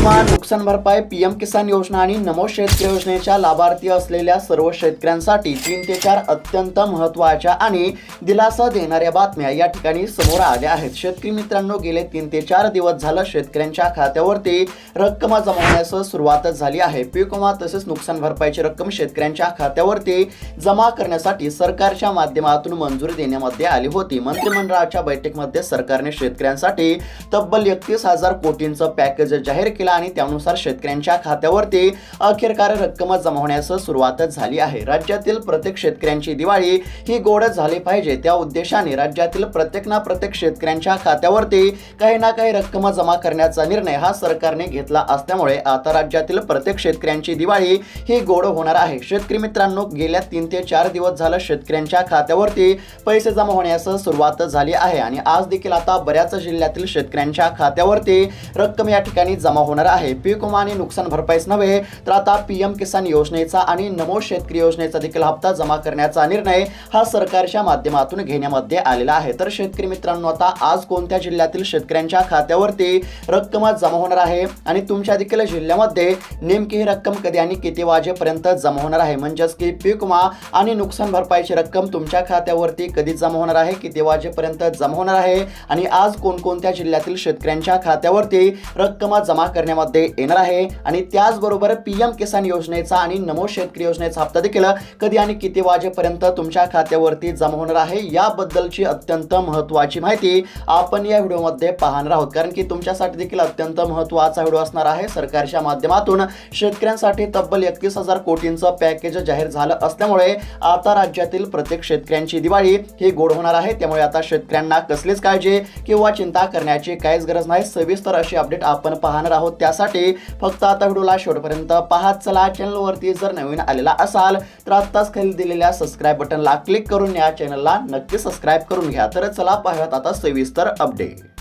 विमा नुकसान भरपाई पीएम किसान योजना आणि नमो शेतकरी योजनेच्या लाभार्थी असलेल्या सर्व शेतकऱ्यांसाठी तीन ते चार अत्यंत महत्त्वाच्या आणि दिलासा देणाऱ्या बातम्या या ठिकाणी समोर आल्या आहेत. शेतकरी मित्रांनो गेले तीन ते चार दिवस झालं शेतकऱ्यांच्या खात्यावरती रक्कम जमा होण्यास सुरुवातच झाली आहे. पीक विमा तसेच नुकसान भरपाईची रक्कम शेतकऱ्यांच्या खात्यावरती जमा करण्यासाठी सरकारच्या माध्यमातून मंजुरी देण्यामध्ये आली होती. मंत्रिमंडळाच्या बैठकीमध्ये सरकारने शेतकऱ्यांसाठी तब्बल एकतीस हजार कोटींचं पॅकेज जाहीर केलं आणि त्यानुसार शेतकऱ्यांच्या खात्यावरती अखेरकार रक्कम जमा होण्यास सुरुवातच झाली आहे. राज्यातील प्रत्येक शेतकऱ्यांची दिवाळी ही गोड झाली पाहिजे. त्या उद्देशाने राज्यातील प्रत्येक ना प्रत्येक शेतकऱ्यांच्या खात्यावरती काही ना काही रक्कम जमा करण्याचा निर्णय हा सरकारने घेतला असल्यामुळे आता राज्यातील प्रत्येक शेतकऱ्यांची दिवाळी ही गोड होणार आहे. शेतकरी मित्रांनो गेल्या तीन ते चार दिवस झालं शेतकऱ्यांच्या खात्यावरती पैसे जमा होण्यास सुरुवात झाली आहे आणि आज देखील आता बऱ्याच जिल्ह्यातील शेतकऱ्यांच्या खात्यावरती रक्कम या ठिकाणी जमा होणार आहे. पीक विमा आणि नुकसान भरपाईच नव्हे तर आता पीएम किसान योजनेचा आणि नमो शेतकरी योजनेचा देखील हप्ता जमा करण्याचा निर्णय हा सरकारच्या माध्यमातून घेण्यामध्ये आलेला आहे. तर शेतकरी मित्रांनो आता आज कोणत्या जिल्ह्यातील शेतकऱ्यांच्या खात्यावरती रक्कम जमा होणार आहे? आणि तुमच्या देखील जिल्ह्यामध्ये नेमकी ही रक्कम कधी आणि किती वाजेपर्यंत जमा होणार आहे? म्हणजेच की पीक विमा आणि नुकसान भरपाईची रक्कम तुमच्या खात्यावरती कधी जमा होणार आहे? किती वाजेपर्यंत जमा होणार आहे? आणि आज कोणकोणत्या जिल्ह्यातील शेतकऱ्यांच्या खात्यावरती रक्कम जमा करण्यामध्ये येणार आहे. आणि त्याचबरोबर पीएम किसान योजनेचा आणि नमो शेतकरी योजनेचा हप्ता देखील कधी आणि किती वाजेपर्यंत तुमच्या खात्यावरती जमा होणार आहे याबद्दलची अत्यंत महत्त्वाची माहिती आपण या व्हिडिओमध्ये पाहणार आहोत. कारण की तुमच्यासाठी देखील अत्यंत महत्त्वाचा व्हिडिओ असणार आहे. सरकारच्या माध्यमातून शेतकऱ्यांसाठी तब्बल एकतीस हजार कोटींचं पॅकेज जाहीर झालं असल्यामुळे आता राज्यातील प्रत्येक शेतकऱ्यांची दिवाळी ही गोड होणार आहे. त्यामुळे आता शेतकऱ्यांना कसलीच काळजी किंवा चिंता करण्याची काहीच गरज नाही. सविस्तर अशी अपडेट आपण पाहणार आहोत. त्यासाठी फक्त आता व्हिडिओला शेवटपर्यंत पाहत चला. चॅनलवरती जर नवीन आलेला असाल तर आत्ताच खाली दिलेल्या सबस्क्राईब बटनला क्लिक करून या चॅनलला नक्की सबस्क्राईब करून घ्या. तर चला पाहूयात आता सविस्तर अपडेट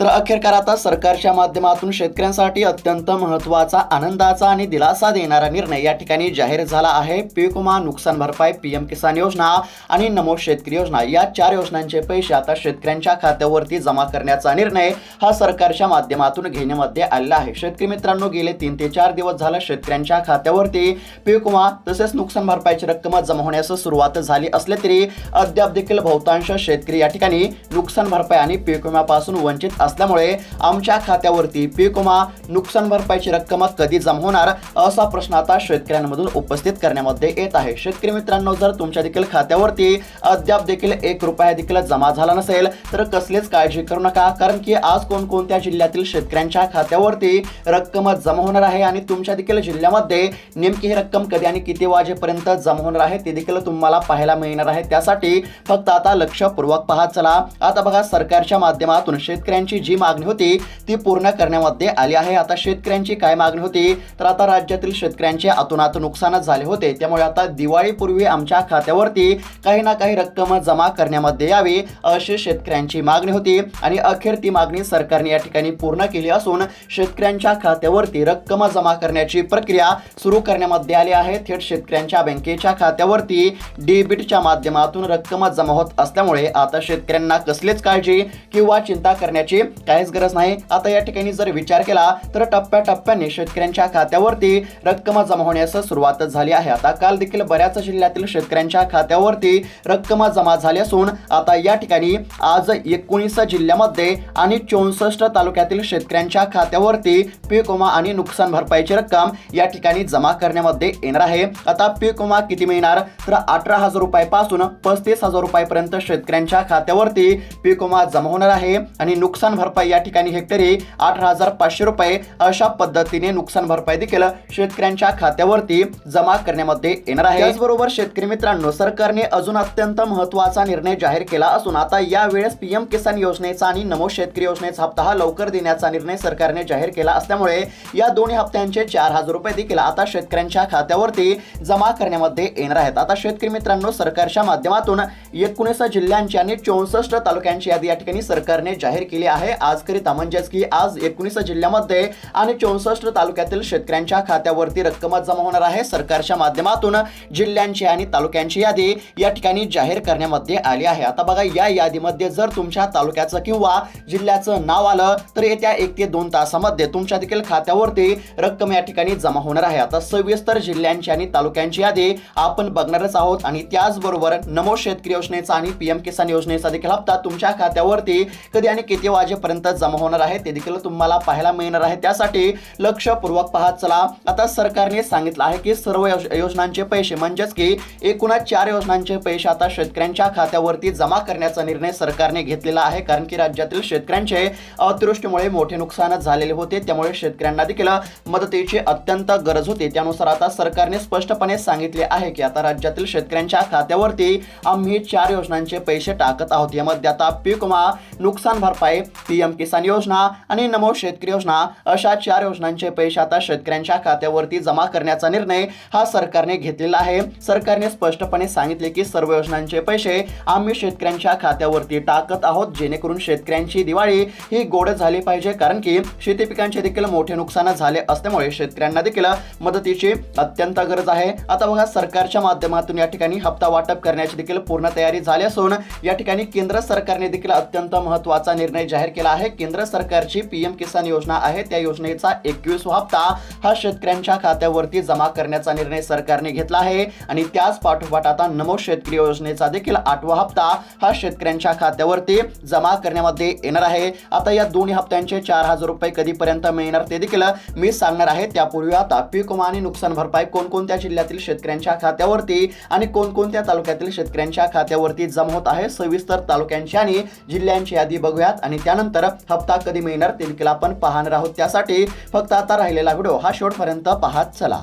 तर अखेरकार आता सरकारच्या माध्यमातून शेतकऱ्यांसाठी अत्यंत महत्त्वाचा आनंदाचा आणि दिलासा देणारा निर्णय या ठिकाणी जाहीर झाला आहे. पीक विमा नुकसान भरपाई पीएम किसान योजना आणि नमो शेतकरी योजना या चार योजनांचे पैसे आता शेतकऱ्यांच्या खात्यावरती जमा करण्याचा निर्णय हा सरकारच्या माध्यमातून घेण्यामध्ये आलेला आहे. शेतकरी मित्रांनो गेले तीन ते चार दिवस झालं शेतकऱ्यांच्या खात्यावरती पीक विमा तसेच नुकसान भरपाईची रक्कम जमा होण्यास सुरुवात झाली असले तरी अद्याप देखील बहुतांश शेतकरी या ठिकाणी नुकसान भरपाई आणि पीक विम्यापासून वंचित असल्यामुळे आमच्या खात्यावरती पीक विमा नुकसान भरपाईची रक्कम कधी जमा होणार असा प्रश्न आता शेतकऱ्यांमधून उपस्थित करण्यामध्ये येत आहे. शेतकरी मित्रांनो जर तुमच्या देखील खात्यावरती अद्याप देखील एक रुपया देखील जमा झाला नसेल तर कसलीच काळजी करू नका कारण की आज कोणकोणत्या जिल्ह्यातील शेतकऱ्यांच्या खात्यावरती रक्कम जमा होणार आहे आणि तुमच्या देखील जिल्ह्यामध्ये नेमकी ही रक्कम कधी आणि किती वाजेपर्यंत जमा होणार आहे ते देखील तुम्हाला पाहायला मिळणार आहे. त्यासाठी फक्त आता लक्षपूर्वक पाहत चला. आता बघा सरकारच्या माध्यमातून शेतकऱ्यांची जी मागणी होती ती पूर्ण करण्यामध्ये आली आहे. आता शेतकऱ्यांची काय मागणी होती? तर आता राज्यातील शेतकऱ्यांचे अतोनात नुकसानच झाले होते. त्यामुळे आता दिवाळीपूर्वी आमच्या खात्यावरती काही ना काही रक्कम जमा करण्यामध्ये यावी अशी शेतकऱ्यांची मागणी होती. आणि अखेर ती मागणी सरकारने या ठिकाणी पूर्ण केली असून शेतकऱ्यांच्या खात्यावरती रक्कम जमा करण्याची प्रक्रिया सुरू करण्यामध्ये आली आहे. थेट शेतकऱ्यांच्या बँकेच्या खात्यावरती डेबिटच्या माध्यमातून रक्कम जमा होत असल्यामुळे आता शेतकऱ्यांना कसलीच काळजी किंवा चिंता करण्याची काहीच गरज नाही. आता या ठिकाणी जर विचार केला तर टप्प्याटप्प्याने शेतकऱ्यांच्या खात्यावरती रक्कम जमा होण्यास सुरुवात झाली आहे. आता काल देखील बऱ्याच जिल्ह्यातील शेतकऱ्यांच्या खात्यावरती रक्कम जमा झाली असून आता या ठिकाणी आज एकोणीस जिल्ह्यामध्ये आणि चौसष्ट तालुक्यातील शेतकऱ्यांच्या खात्यावरती पीक विमा आणि नुकसान भरपाईची रक्कम या ठिकाणी जमा करण्यामध्ये येणार आहे. आता पीक विमा किती मिळणार? तर अठरा हजार रुपयापासून पस्तीस हजार रुपयापर्यंत शेतकऱ्यांच्या खात्यावरती पीक विमा जमा होणार आहे आणि नुकसान भरपाई या ठिकाणी हेक्टरी अठरा हजार पाचशे रुपये अशा पद्धतीने नुकसान भरपाई देखील शेतकऱ्यांच्या खात्यावरती जमा करण्यामध्ये येणार आहे. त्याचबरोबर शेतकरी मित्रांनो सरकारने अजून अत्यंत महत्त्वाचा निर्णय जाहीर केला असून आता यावेळेस पीएम किसान योजनेचा आणि नमो शेतकरी योजनेचा हप्ता हा लवकर देण्याचा निर्णय सरकारने जाहीर केला असल्यामुळे या दोन्ही हप्त्यांचे चार हजार रुपये देखील आता शेतकऱ्यांच्या खात्यावरती जमा करण्यामध्ये येणार आहेत. आता शेतकरी मित्रांनो सरकारच्या माध्यमातून एकोणीस जिल्ह्यांची आणि चौसष्ट तालुक्यांची यादी या ठिकाणी सरकारने जाहीर केली आहे. आहे. आजकरिता म्हणजेच की आज एकोणीस जिल्ह्यामध्ये आणि चौसष्ट तालुक्यातील शेतकऱ्यांच्या खात्यावरती रक्कम जमा होणार आहे. सरकारच्या माध्यमातून जिल्ह्यांची आणि तालुक्यांची यादी या ठिकाणी जाहीर करण्यामध्ये आली आहे. आता बघा या यादीमध्ये जर तुमच्या तालुक्याचं किंवा जिल्ह्याचं नाव आलं तर येत्या एक ते दोन तासामध्ये तुमच्या देखील खात्यावरती रक्कम या ठिकाणी जमा होणार आहे. आता सविस्तर जिल्ह्यांची आणि तालुक्यांची यादी आपण बघणारच आहोत आणि त्याचबरोबर नमो शेतकरी योजनेचा आणि पीएम किसान योजनेचा देखील हप्ता तुमच्या खात्यावरती कधी आणि किती वाजे वाजेपर्यंत जमा होणार आहे. ते देखील तुम्हाला पाहायला मिळणार आहे. त्यासाठी लक्षपूर्वक पाहत चला आता सरकारने सांगितलं आहे की सर्व योजनांचे पैसे म्हणजेच की एकूणच चार योजनांचे पैसे आता शेतकऱ्यांच्या खात्यावरती जमा करण्याचा निर्णय सरकारने घेतलेला आहे. कारण की राज्यातील शेतकऱ्यांचे अतिवृष्टीमुळे मोठे नुकसान झालेले होते. त्यामुळे शेतकऱ्यांना देखील मदतीची अत्यंत गरज होती. त्यानुसार आता सरकारने स्पष्टपणे सांगितले आहे की आता राज्यातील शेतकऱ्यांच्या खात्यावरती आम्ही चार योजनांचे पैसे टाकत आहोत. यामध्ये आता पीक विमा नुकसान भरपाई पीएम किसान योजना आणि नमो शेतकरी योजना अशा चार योजनांचे पैसे आता शेतकऱ्यांच्या खात्यावरती जमा करण्याचा निर्णय हा सरकारने घेतलेला आहे. सरकारने स्पष्टपणे सांगितले की सर्व योजनांचे पैसे आम्ही शेतकऱ्यांच्या खात्यावरती टाकत आहोत जेणेकरून शेतकऱ्यांची दिवाळी ही गोड झाली पाहिजे कारण की शेती पिकांचे देखील मोठे नुकसान झाले असल्यामुळे शेतकऱ्यांना देखील मदतीची अत्यंत गरज आहे. आता बघा सरकारच्या माध्यमातून या ठिकाणी हप्ता वाटप करण्याची देखील पूर्ण तयारी झाली असून या ठिकाणी केंद्र सरकारने देखील अत्यंत महत्त्वाचा निर्णय जाहीर केला आहे. केंद्र सरकारची पीएम किसान योजना आहे. त्या योजनेचा एकवीसवा हप्ता हा शेतकऱ्यांच्या खात्यावरती जमा करण्याचा निर्णय सरकारने घेतला आहे. आणि त्याच पाठोपाठ आता नमो शेतकरी योजनेचा देखील आठवा हप्ता हा शेतकऱ्यांच्या खात्यावरती जमा करण्यामध्ये येणार आहे. आता या दोन्ही हप्त्यांचे चार हजार रुपये कधीपर्यंत मिळणार ते देखील मी सांगणार आहे. त्यापूर्वी आता पीक विमा आणि नुकसान भरपाई कोणकोणत्या जिल्ह्यातील शेतकऱ्यांच्या खात्यावरती आणि कोणकोणत्या तालुक्यातील शेतकऱ्यांच्या खात्यावरती जमा होत आहे? सविस्तर तालुक्यांची आणि जिल्ह्यांची यादी बघूयात. आणि त्यानंतर हप्ता कधी मिळणार ते देखील आपण पाहणार आहोत. त्यासाठी फक्त आता राहिलेला व्हिडिओ हा शेवटपर्यंत पाहत चला.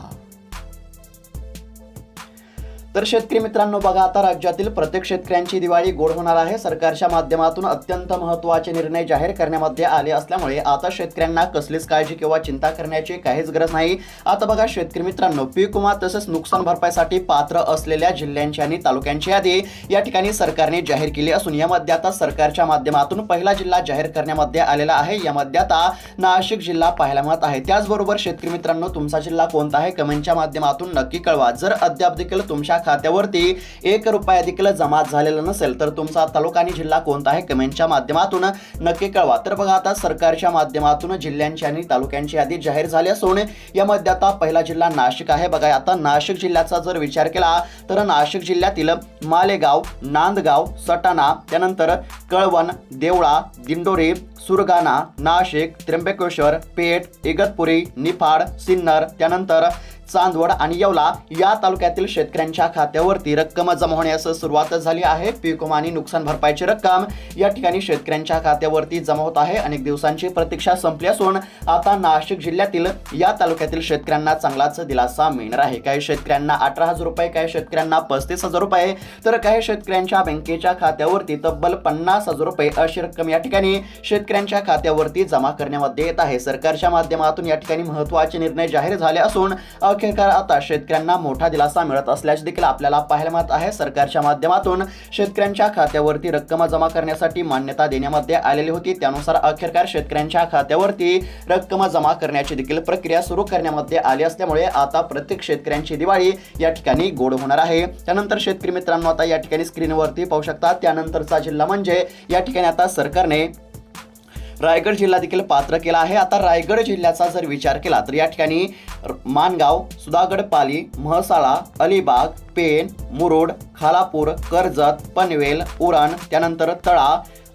तर शेतकरी मित्रांनो बघा आता राज्यातील प्रत्येक शेतकऱ्यांची दिवाळी गोड होणार आहे. सरकारच्या माध्यमातून अत्यंत महत्त्वाचे निर्णय जाहीर करण्यामध्ये आले असल्यामुळे आता शेतकऱ्यांना कसलीच काळजी किंवा चिंता करण्याची काहीच गरज नाही. आता बघा शेतकरी मित्रांनो पीक विमा तसेच नुकसान भरपाईसाठी पात्र असलेल्या जिल्ह्यांची आणि तालुक्यांची यादी या ठिकाणी सरकारने जाहीर केली असून यामध्ये आता सरकारच्या माध्यमातून पहिला जिल्हा जाहीर करण्यामध्ये आलेला आहे. यामध्ये आता नाशिक जिल्हा पाहायला मिळत आहे. त्याचबरोबर शेतकरी मित्रांनो तुमचा जिल्हा कोणता आहे? कमेंटच्या माध्यमातून नक्की कळवा. जर अद्याप देखील तुमच्या खात्यावरती एक रुपया देखील जमा झालेला नसेल तर तुमचा तालुका आणि जिल्हा कोणता आहे कमेंटच्या माध्यमातून नक्की कळवा. तर बघा आता सरकारच्या माध्यमातून जिल्ह्यांची आणि तालुक्यांची यादी जाहीर झाली असून यामध्ये आता पहिला जिल्हा नाशिक आहे. बघा आता नाशिक जिल्ह्याचा जर विचार केला तर नाशिक जिल्ह्यातील मालेगाव नांदगाव सटाणा त्यानंतर कळवण देवळा दिंडोरी सुरगाणा नाशिक त्र्यंबकेश्वर पेठ इगतपुरी निफाड सिन्नर त्यानंतर चांदवड आणि येवला या तालुक्यातील शेतकऱ्यांच्या खात्यावरती रक्कम जमा होण्यास सुरुवात झाली आहे. पीक आणि नुकसान भरपाईची रक्कम या ठिकाणी शेतकऱ्यांच्या खात्यावरती जमा होत आहे. अनेक दिवसांची प्रतीक्षा संपली असून आता नाशिक जिल्ह्यातील या तालुक्यातील शेतकऱ्यांना चांगलाच दिलासा मिळणार आहे. काही शेतकऱ्यांना अठरा हजार रुपये काही शेतकऱ्यांना पस्तीस हजार रुपये तर काही शेतकऱ्यांच्या बँकेच्या खात्यावरती तब्बल पन्नास हजार रुपये अशी रक्कम या ठिकाणी शेतकऱ्यांच्या खात्यावरती जमा करण्यामध्ये येत आहे. सरकारच्या माध्यमातून या ठिकाणी महत्त्वाचे निर्णय जाहीर झाले असून अखेरकार आता शेतकऱ्यांना मोठा दिलासा मिळत असल्याचे देखील आपल्याला पाहायला मिळत आहे. सरकारच्या माध्यमातून शेतकऱ्यांच्या खात्यावरती रक्कम जमा करण्यासाठी मान्यता देण्यामध्ये आलेली होती. त्यानुसार अखेरकार शेतकऱ्यांच्या खात्यावरती रक्कम जमा करण्याची देखील प्रक्रिया सुरू करण्यामध्ये आली असल्यामुळे आता प्रत्येक शेतकऱ्यांची दिवाळी या ठिकाणी गोड होणार आहे. त्यानंतर शेतकरी मित्रांनो आता या ठिकाणी स्क्रीनवरती पाहू शकता. त्यानंतरचा जिल्हा म्हणजे या ठिकाणी आता सरकारने रायगड जिल्हा देखील पात्र केला आहे. आता रायगड जिल्ह्याचा जर विचार केला तर या ठिकाणी मानगाव सुधागडपाली सुधागड पाली म्हसाळा अलिबाग पेण मुरुड खालापूर कर्जत पनवेल उरण त्यानंतर तळा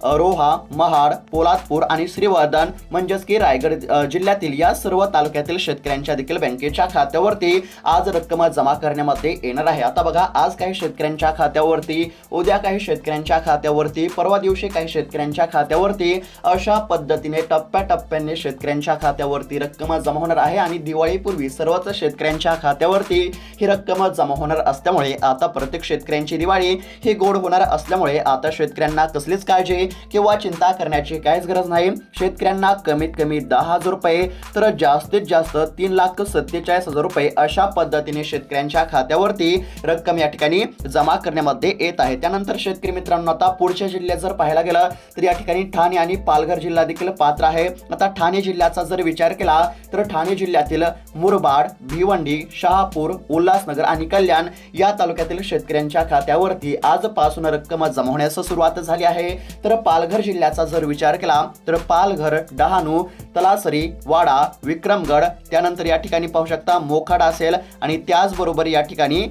रोहा महाड पोलादपूर आणि श्रीवर्धन म्हणजेच की रायगड जिल्ह्यातील या सर्व तालुक्यातील शेतकऱ्यांच्या देखील बँकेच्या खात्यावरती आज रक्कम जमा करण्यामध्ये येणार आहे. आता बघा आज काही शेतकऱ्यांच्या खात्यावरती उद्या काही शेतकऱ्यांच्या खात्यावरती परवा दिवशी काही शेतकऱ्यांच्या खात्यावरती अशा पद्धतीने टप्प्याटप्प्याने शेतकऱ्यांच्या खात्यावरती रक्कम जमा होणार आहे आणि दिवाळीपूर्वी सर्वच शेतकऱ्यांच्या खात्यावरती ही रक्कम जमा होणार असल्यामुळे आता प्रत्येक शेतकऱ्यांची दिवाळी ही गोड होणार असल्यामुळे आता शेतकऱ्यांना कसलीच काळजी किंवा चिंता करण्याची काहीच गरज नाही. शेतकऱ्यांना कमीत कमी दहा हजार रुपये तर जास्तीत जास्त तीन लाख सत्तेचाळीस हजार रुपये अशा पद्धतीने शेतकऱ्यांच्या खात्यावरती रक्कम या ठिकाणी जमा करण्यामध्ये येत आहे. त्यानंतर शेतकरी मित्रांनो आता पुढच्या जिल्ह्यात जर पाहायला गेलं तर या ठिकाणी ठाणे आणि पालघर जिल्हा देखील पात्र आहे. आता ठाणे जिल्ह्याचा जर विचार केला तर ठाणे जिल्ह्यातील मुरबाड भिवंडी शहापूर उल्हासनगर आणि कल्याण या तालुक्यातील शेतकऱ्यांच्या खात्यावरती आजपासून रक्कम जमा होण्यास सुरुवात झाली आहे. तर पालघर जिल्ह्याचा जर विचार केला तर पालघर डहाणू तलासरी वाडा विक्रमगड त्यानंतर या ठिकाणी पाहू शकता मोखाडा असेल आणि त्याचबरोबर या ठिकाणी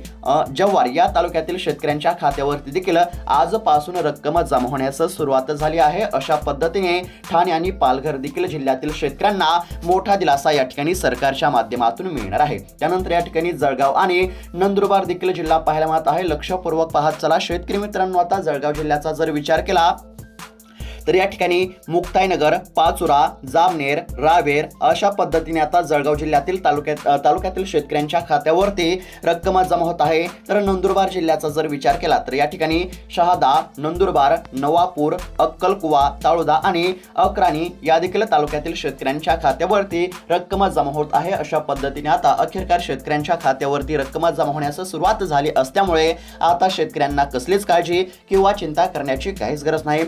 जव्हार या तालुक्यातील शेतकऱ्यांच्या खात्यावरती देखील आजपासून रक्कम जमा होण्यास सुरुवात झाली आहे. अशा पद्धतीने ठाणे आणि पालघर देखील जिल्ह्यातील शेतकऱ्यांना मोठा दिलासा या ठिकाणी सरकारच्या माध्यमातून मिळणार आहे. त्यानंतर या ठिकाणी जळगाव आणि नंदुरबार देखील जिल्हा पाहायला मिळत आहे. लक्षपूर्वक पाहत चला शेतकरी मित्रांनो आता जळगाव जिल्ह्याचा जर विचार केला तर या ठिकाणी मुक्ताईनगर पाचुरा जामनेर रावेर अशा पद्धतीने आता जळगाव जिल्ह्यातील तालुक्यात तालुक्यातील शेतकऱ्यांच्या खात्यावरती रक्कम जमा होत आहे. तर नंदुरबार जिल्ह्याचा जर विचार केला तर या ठिकाणी शहादा नंदुरबार नवापूर अक्कलकुवा ताळोदा आणि अक्राणी या देखील तालुक्यातील शेतकऱ्यांच्या खात्यावरती रक्कम जमा होत आहे. अशा पद्धतीने आता अखेरकार शेतकऱ्यांच्या खात्यावरती रक्कम जमा होण्यास सुरुवात झाली असल्यामुळे आता शेतकऱ्यांना कसलीच काळजी किंवा चिंता करण्याची काहीच गरज नाही.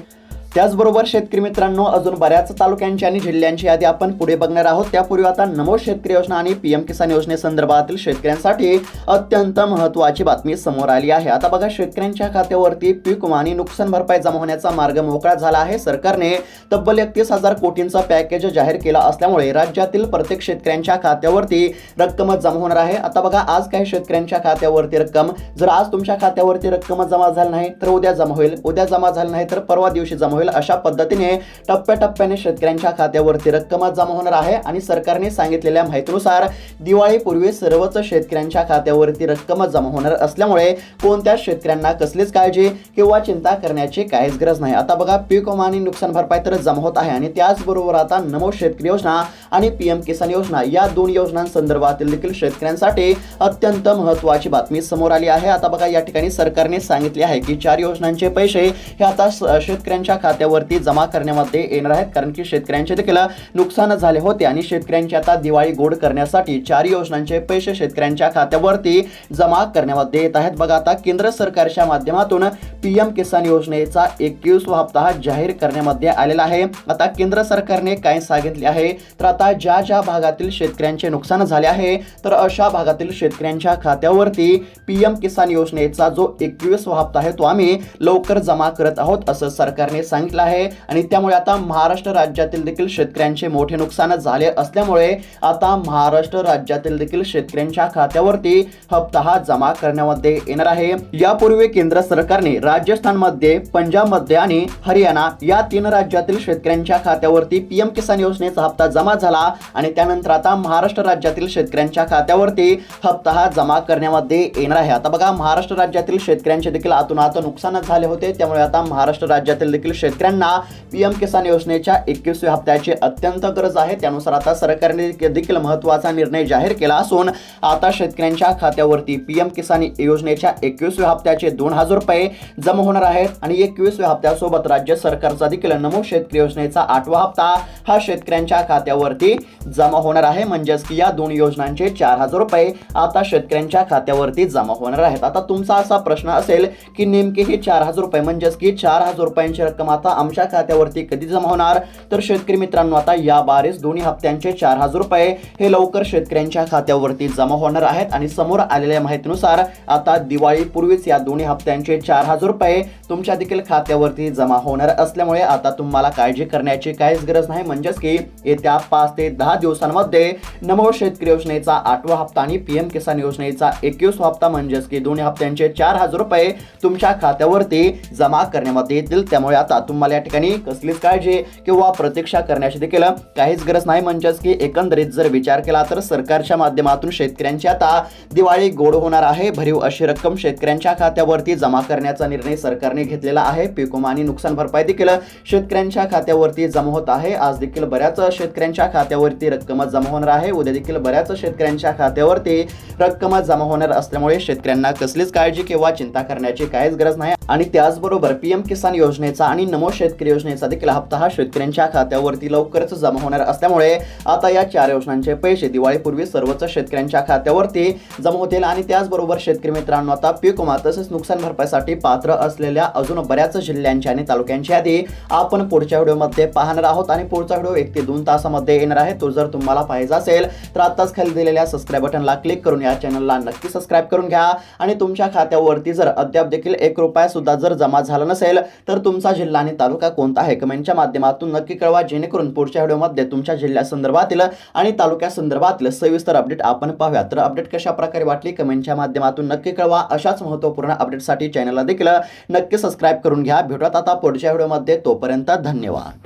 त्याचबरोबर शेतकरी मित्रांनो अजून बऱ्याच तालुक्यांची आणि जिल्ह्यांची यादी आपण पुढे बघणार आहोत. त्यापूर्वी आता नमो शेतकरी योजना आणि पीएम किसान योजनेसंदर्भातील शेतकऱ्यांसाठी अत्यंत महत्त्वाची बातमी समोर आली आहे. आता बघा शेतकऱ्यांच्या खात्यावरती पीक विमा आणि नुकसान भरपाई जमा होण्याचा मार्ग मोकळा झाला आहे. सरकारने तब्बल एकतीस हजार कोटींचा पॅकेज जाहीर केला असल्यामुळे राज्यातील प्रत्येक शेतकऱ्यांच्या खात्यावरती रक्कम जमा होणार आहे. आता बघा आज काही शेतकऱ्यांच्या खात्यावरती रक्कम जर आज तुमच्या खात्यावरती रक्कम जमा झाली नाही तर उद्या जमा होईल. उद्या जमा झाली नाही तर परवा दिवशी जमा होईल. अशा पद्धतीने टप्प्याटप्प्याने शेतकऱ्यांच्या खात्यावरती रक्कम जमा होणार आहे. आणि सरकारने सांगितलेल्या माहितीनुसार दिवाळीपूर्वी सर्वच शेतकऱ्यांच्या खात्यावरती रक्कम जमा होणार असल्यामुळे कोणत्या शेतकऱ्यांना कसलीच काळजी किंवा चिंता करण्याची काहीच गरज नाही. आता बघा पीक विमा आणि नुकसान भरपाई तर जमा होत आहे आणि त्याचबरोबर आता नमो शेतकरी योजना आणि पीएम किसान योजना या दोन योजनांसंदर्भातील देखील शेतकऱ्यांसाठी अत्यंत महत्त्वाची बातमी समोर आली आहे. आता बघा या ठिकाणी सरकारने सांगितले आहे की चार योजनांचे पैसे हे आता शेतकऱ्यांच्या शेतकऱ्यांच्या खात्यावरती जमा करण्यामध्ये येणार आहेत. कारण की शेतकऱ्यांचे देखील नुकसान झाले होते आणि शेतकऱ्यांची आता दिवाळी गोड करण्यासाठी चार योजनांचे पैसे शेतकऱ्यांच्या खात्यावरती जमा करण्यामध्ये येत आहेत. बघा आता केंद्र सरकारच्या माध्यमातून पीएम किसान योजनेचा एकवीसवा हप्ता हा जाहीर करण्यामध्ये आलेला आहे. आता केंद्र सरकारने काय सांगितले आहे? तर आता ज्या ज्या भागातील शेतकऱ्यांचे नुकसान झाले आहे तर अशा भागातील शेतकऱ्यांच्या खात्यावरती पीएम किसान योजनेचा जो एकवीसवा हप्ता आहे तो आम्ही लवकर जमा करत आहोत असं सरकारने सांगितलं. आहे. आणि त्यामुळे आता महाराष्ट्र राज्यातील देखील शेतकऱ्यांचे मोठे नुकसान झाले असल्यामुळे आता महाराष्ट्र राज्यातील देखील शेतकऱ्यांच्या खात्यावरती हप्ता हा जमा करण्यामध्ये येणार आहे. यापूर्वी केंद्र सरकारने राजस्थानमध्ये पंजाबमध्ये आणि हरियाणा या तीन राज्यातील शेतकऱ्यांच्या खात्यावरती पीएम किसान योजनेचा हप्ता जमा झाला. आणि त्यानंतर आता महाराष्ट्र राज्यातील शेतकऱ्यांच्या खात्यावरती हप्ता हा जमा करण्यामध्ये येणार आहे. आता बघा महाराष्ट्र राज्यातील शेतकऱ्यांचे देखील आतून आता नुकसान झाले होते. त्यामुळे आता महाराष्ट्र राज्यातील देखील शेतकऱ्यांना पीएम किसान योजनेच्या एकवीसव्या हप्त्याची अत्यंत गरज आहे. त्यानुसार आता सरकारने देखील महत्त्वाचा निर्णय जाहीर केला असून आता शेतकऱ्यांच्या खात्यावरती पीएम किसान योजनेच्या एकवीसव्या हप्त्याचे दोन हजार रुपये जमा होणार आहेत आणि एकवीसव्या हप्त्यासोबत राज्य सरकारचा देखील नमो शेतकरी योजनेचा आठवा हप्ता हा शेतकऱ्यांच्या खात्यावरती जमा होणार आहे. म्हणजेच की या दोन योजनांचे चार हजार रुपये आता शेतकऱ्यांच्या खात्यावरती जमा होणार आहेत. आता तुमचा असा प्रश्न असेल की नेमके हे चार हजार रुपये म्हणजेच की चार हजार रुपयांची रक्कम आता आमच्या खात्यावरती कधी जमा होणार? तर शेतकरी मित्रांनो आता या बारेस दोन्ही हप्त्यांचे चार हजार रुपये हे लवकर शेतकऱ्यांच्या खात्यावरती जमा होणार आहेत. आणि समोर आलेल्या माहितीनुसार आता दिवाळीपूर्वीच या दोन्ही हप्त्यांचे चार हजार रुपये तुमच्या देखील खात्यावरती जमा होणार असल्यामुळे आता तुम्हाला काळजी करण्याची काहीच गरज नाही. म्हणजेच की येत्या पाच ते दहा दिवसांमध्ये नमो शेतकरी योजनेचा आठवा हप्ता आणि पीएम किसान योजनेचा एकवीस हप्ता म्हणजेच की दोन्ही हप्त्यांचे चार हजार रुपये तुमच्या खात्यावरती जमा करण्यामध्ये येतील. त्यामुळे आता तुम्हाला या ठिकाणी कसलीच काळजी किंवा प्रतीक्षा करण्याची देखील काहीच गरज नाही. म्हणजेच की एकंदरीत जर विचार केला तर सरकारच्या माध्यमातून शेतकऱ्यांची आता दिवाळी गोड होणार आहे. भरीव अशी रक्कम शेतकऱ्यांच्या खात्यावरती जमा करण्याचा निर्णय सरकारने घेतलेला आहे. पीक विमा आणि नुकसान भरपाई देखील शेतकऱ्यांच्या खात्यावरती जमा होत आहे. आज देखील बऱ्याच शेतकऱ्यांच्या खात्यावरती रक्कम जमा होणार आहे. उद्या देखील बऱ्याच शेतकऱ्यांच्या खात्यावरती रक्कम जमा होणार असल्यामुळे शेतकऱ्यांना कसलीच काळजी किंवा चिंता करण्याची काहीच गरज नाही. आणि त्याचबरोबर पीएम किसान योजनेचा आणि नमो शेतकरी योजनेचा देखील हप्ता हा शेतकऱ्यांच्या खात्यावरती लवकरच जमा होणार असल्यामुळे आता या चार योजनांचे पैसे दिवाळीपूर्वी सर्वच शेतकऱ्यांच्या खात्यावरती जमा होतील आणि त्याचबरोबर शेतकरी मित्रांनो आता पीक विमा तसेच नुकसान भरपाईसाठी पात्र असलेल्या अजून बऱ्याच जिल्ह्यांची आणि तालुक्यांची यादी आपण पुढच्या व्हिडिओमध्ये पाहणार आहोत आणि पुढचा व्हिडिओ एक ते दोन तासामध्ये येणार आहे. तो जर तुम्हाला पाहिजे असेल तर आताच खाली दिलेल्या सबस्क्राईब बटनला क्लिक करून या चॅनलला नक्की सबस्क्राईब करून घ्या. आणि तुमच्या खात्यावरती जर अद्याप देखील एक रुपया सुद्धा जर जमा झाला नसेल तर तुमचा जिल्हा आणि तालुका कोणता आहे? कमेंटच्या माध्यमातून नक्की कळवा जेणेकरून पुढच्या व्हिडिओमध्ये तुमच्या जिल्ह्यासंदर्भातील आणि तालुक्यासंदर्भातील सविस्तर अपडेट आपण पाहूया. तर अपडेट कशा प्रकारे वाटली? कमेंटच्या माध्यमातून नक्की कळवा. अशाच महत्त्वपूर्ण अपडेटसाठी चॅनलला देखील नक्की सबस्क्राईब करून घ्या. भेटूयात आता पुढच्या व्हिडिओमध्ये तोपर्यंत धन्यवाद.